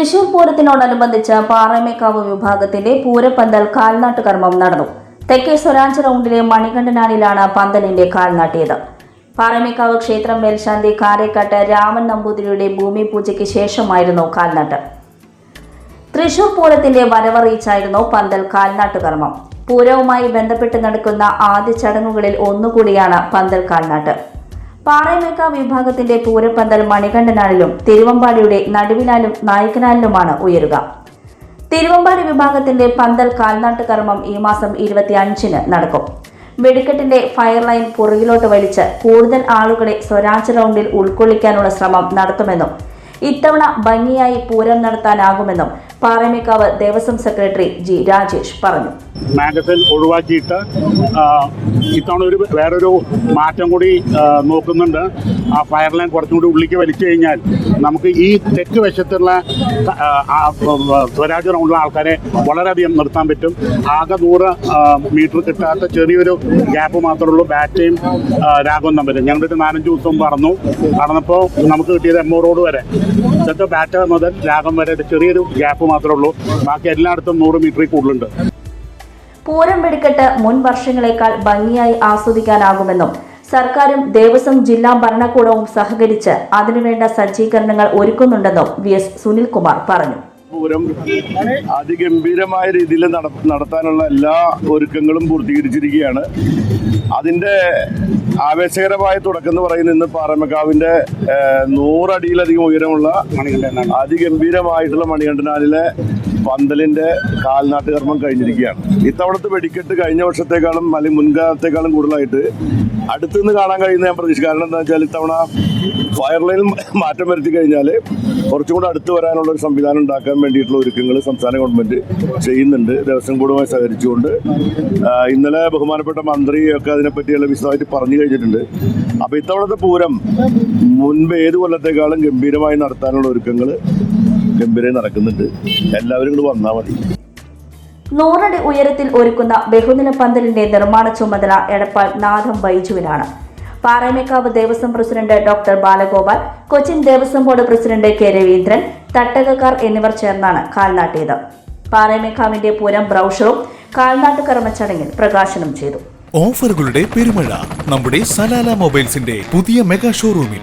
തൃശൂർ പൂരത്തിനോടനുബന്ധിച്ച് പാറമേക്കാവ് വിഭാഗത്തിന്റെ പൂരപ്പന്തൽ കാൽനാട്ട് കർമ്മം നടന്നു. തെക്കേ സ്വരാഞ്ച് റൗണ്ടിലെ മണികണ്ഠനാലിലാണ് പന്തലിന്റെ കാൽനാട്ടിയത്. പാറമേക്കാവ് ക്ഷേത്രം മേൽശാന്തി കാരേക്കാട്ട് രാമൻ നമ്പൂതിരിയുടെ ഭൂമി പൂജയ്ക്ക് ശേഷമായിരുന്നു കാൽനാട്ട്. തൃശൂർ പൂരത്തിന്റെ വരവറിയിച്ചായിരുന്നു പന്തൽ കാൽനാട്ട് കർമ്മം. പൂരവുമായി ബന്ധപ്പെട്ട് നടക്കുന്ന ആദ്യ ചടങ്ങുകളിൽ ഒന്നുകൂടിയാണ് പന്തൽ കാൽനാട്ട്. പാറയമേക്ക വിഭാഗത്തിന്റെ പൂരപ്പന്തൽ മണികണ്ഠനാലിലും തിരുവമ്പാടിയുടെ നടുവിനാലും നായിക്കനാലിലുമാണ് ഉയരുക. തിരുവമ്പാടി വിഭാഗത്തിന്റെ പന്തൽ കാൽനാട്ട് കർമ്മം ഈ മാസം ഇരുപത്തി അഞ്ചിന് നടക്കും. വെടിക്കെട്ടിന്റെ ഫയർ ലൈൻ പുറകിലോട്ട് വലിച്ച് കൂടുതൽ ആളുകളെ സ്വരാജ് റൗണ്ടിൽ ഉൾക്കൊള്ളിക്കാനുള്ള ശ്രമം നടത്തുമെന്നും ഇത്തവണ ഭംഗിയായി പൂരം നടത്താനാകുമെന്നും പാറമേക്കാവ് ദേവസ്വം സെക്രട്ടറി ജി രാജേഷ് പറഞ്ഞു. മാഗസിൻ ഒഴിവാക്കിയിട്ട് ഇത്തവണ ഒരു വേറൊരു മാറ്റം കൂടി നോക്കുന്നുണ്ട്. ആ ഫയർ ലൈൻ കുറച്ചും കൂടി ഉള്ളിലേക്ക് വലിച്ചു കഴിഞ്ഞാൽ നമുക്ക് ഈ തെക്ക് വശത്തുള്ള സ്വരാജ് റൗണ്ടിലെ ആൾക്കാരെ വളരെയധികം നിർത്താൻ പറ്റും. ആകെ നൂറ് മീറ്റർ കിട്ടാത്ത ചെറിയൊരു ഗ്യാപ്പ് മാത്രമേ ഉള്ളൂ. ബാറ്റയും രാഘവൻ തമ്മിൽ. ഞങ്ങളുടെ നാലഞ്ച് ദിവസം പറഞ്ഞു നടന്നപ്പോൾ നമുക്ക് കിട്ടിയത് എമ്മോ റോഡ് വരെ. ഇതൊക്കെ ബാറ്റ മുതൽ രാഗം വരെ ചെറിയൊരു ഗ്യാപ്പ് മാത്രമേ ഉള്ളൂ. ബാക്കി എല്ലായിടത്തും നൂറ് മീറ്ററിൽ കൂടുതലുണ്ട്. പൂരം വെടിക്കെട്ട് മുൻ വർഷങ്ങളെക്കാൾ ഭംഗിയായി ആസ്വദിക്കാനാകുമെന്നും സർക്കാരും ദേവസ്വം ജില്ലാ ഭരണകൂടവും സഹകരിച്ച് അതിനുവേണ്ട സജ്ജീകരണങ്ങൾ ഒരുക്കുന്നുണ്ടെന്നും വി എസ് സുനിൽകുമാർ പറഞ്ഞു. പൂരം അതിഗംഭീരമായ രീതിയിൽ നട- നടത്താനുള്ള എല്ലാ ഒരുക്കങ്ങളും പൂർത്തീകരിച്ചിരിക്കുകയാണ്. അതിന്റെ ആവേശകരമായ തുടക്കം എന്ന് പറയുന്നത് ഇന്ന് പാറമക്കാവിന്റെ നൂറടിയിലധികം ഉയരമുള്ള അതിഗംഭീരമായിട്ടുള്ള മണികണ്ഠനാലിലെ പന്തലിന്റെ കാൽനാട്ട് കർമ്മം കഴിഞ്ഞിരിക്കുകയാണ്. ഇത്തവണത്തെ വെടിക്കെട്ട് കഴിഞ്ഞ വർഷത്തെക്കാളും അല്ലെങ്കിൽ മുൻകാലത്തെക്കാളും കൂടുതലായിട്ട് അടുത്തുനിന്ന് കാണാൻ കഴിയുന്ന ഞാൻ പ്രതീക്ഷ കാരണം എന്താ വെച്ചാൽ ഇത്തവണ ഫയർ മാറ്റം വരുത്തി കഴിഞ്ഞാൽ കുറച്ചും കൂടെ അടുത്ത് വരാനുള്ള ഒരു സംവിധാനം ഉണ്ടാക്കാൻ വേണ്ടിയിട്ടുള്ള ഒരുക്കങ്ങൾ സംസ്ഥാന ഗവൺമെന്റ് ചെയ്യുന്നുണ്ട്. ദേവസ്വം ബോർഡുമായി സഹകരിച്ചുകൊണ്ട് ഇന്നലെ ബഹുമാനപ്പെട്ട മന്ത്രിയൊക്കെ അതിനെപ്പറ്റിയുള്ള വിശദമായിട്ട് പറഞ്ഞു കഴിഞ്ഞിട്ടുണ്ട്. അപ്പോൾ ഇത്തവണത്തെ പൂരം മുൻപ് ഏത് കൊല്ലത്തെക്കാളും ഗംഭീരമായി നടത്താനുള്ള ഒരുക്കങ്ങൾ ഗംഭീരമായി നടക്കുന്നുണ്ട്. എല്ലാവരും കൂടെ വന്നാൽ മതി. നൂറടി ഉയരത്തിൽ ഒരുക്കുന്ന ബഹുനില പന്തലിന്റെ നിർമ്മാണ ചുമതല എടപ്പാൾ നാഥം ബൈജുവിനാണ് Paramekkavu Devaswom president doctor Balagopal Cochin Devaswom board president K Raveendran തട്ടകക്കാർ എന്നിവർ ചേർന്നാണ് കാൽനാട്ടിയത്. പാറമേക്കാവിന്റെ പൂരം ബ്രൗഷറും കാൽനാട്ട് കർമ്മ ചടങ്ങിൽ പ്രകാശനം ചെയ്തു. ഓഫറുകളുടെ പെരുമഴ നമ്മുടെ സലാല മൊബൈൽസിന്റെ പുതിയ മെഗാ ഷോറൂമിൽ